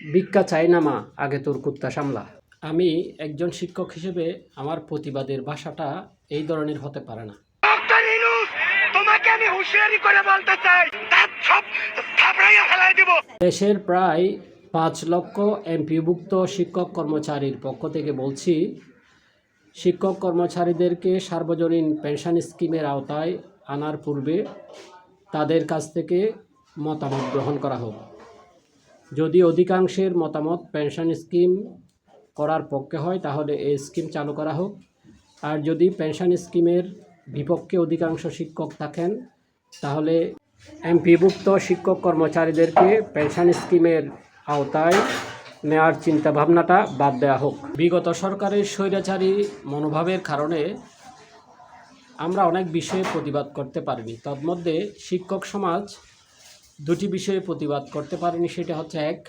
ভিক্ষা চাই না মা আগে তোর কুত্তা সামলা। আমি একজন শিক্ষক হিসেবে আমার প্রতিবাদের ভাষাটা এই ধরনের হতে পারে না। তোমাকে আমি হুঁশিয়ারি করে বলতে চাই তার সব থাপড়াইয়া ফেলাই দিব। দেশের প্রায় পাঁচ লক্ষ এমপিভুক্ত শিক্ষক কর্মচারীর পক্ষ থেকে বলছি শিক্ষক কর্মচারীদেরকে সার্বজনীন পেনশন স্কিমের আওতায় আনার পূর্বে তাদের কাছ থেকে মতামত গ্রহণ করা হোক। যদি অধিকাংশের মতামত পেনশন স্কিম করার পক্ষে হয়, তাহলে এই স্কিম চালু করা হোক। আর যদি পেনশন স্কিমের বিপক্ষে অধিকাংশ শিক্ষক থাকেন, তাহলে এমপিভুক্ত শিক্ষক কর্মচারীদেরকে পেনশন স্কিমের আওতায় নেওয়ার চিন্তাভাবনাটা বাদ দেওয়া হোক। বিগত সরকারের স্বৈরাচারী মনোভাবের কারণে আমরা অনেক বিষয়ে প্রতিবাদ করতে পারিনি। তন্মধ্যে শিক্ষক সমাজ দুটি বিষয়ে প্রতিবাদ করতে পারেনি, সেটা হচ্ছে এক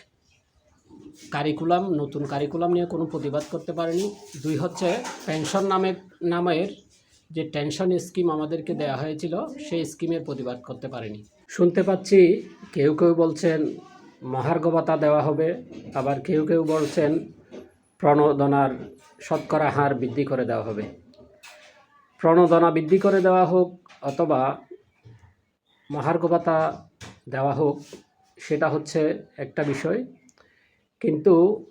কারিকুলাম নতুন কারিকুলাম নিয়ে কোনো প্রতিবাদ করতে পারেনি। দুই হচ্ছে পেনশন নামে, নামের যে টেনশন স্কিম আমাদেরকে দেওয়া হয়েছিল, সেই স্কিমের প্রতিবাদ করতে পারেনি। শুনতে পাচ্ছি কেউ কেউ বলছেন মহার্ঘ ভাতা দেওয়া হবে, আবার কেউ কেউ বলছেন প্রণোদনার শতকরা হার বৃদ্ধি করে দেওয়া হবে। প্রণোদনা বৃদ্ধি করে দেওয়া হোক অথবা মহার্ঘ ভাতা দেওয়া হোক, সেটা হচ্ছে একটা বিষয়। কিন্তু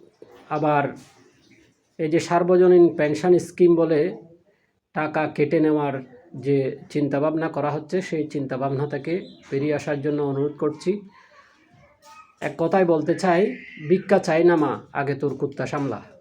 আবার এই যে সার্বজনীন পেনশন স্কিম বলে টাকা কেটে নেওয়ার যে চিন্তাভাবনা করা হচ্ছে, সেই চিন্তাভাবনা থেকে বেরিয়ে আসার জন্য অনুরোধ করছি। এক কথায় বলতে চাই, ভিক্ষা চাই না মা, আগে তোর কুত্তা সামলা।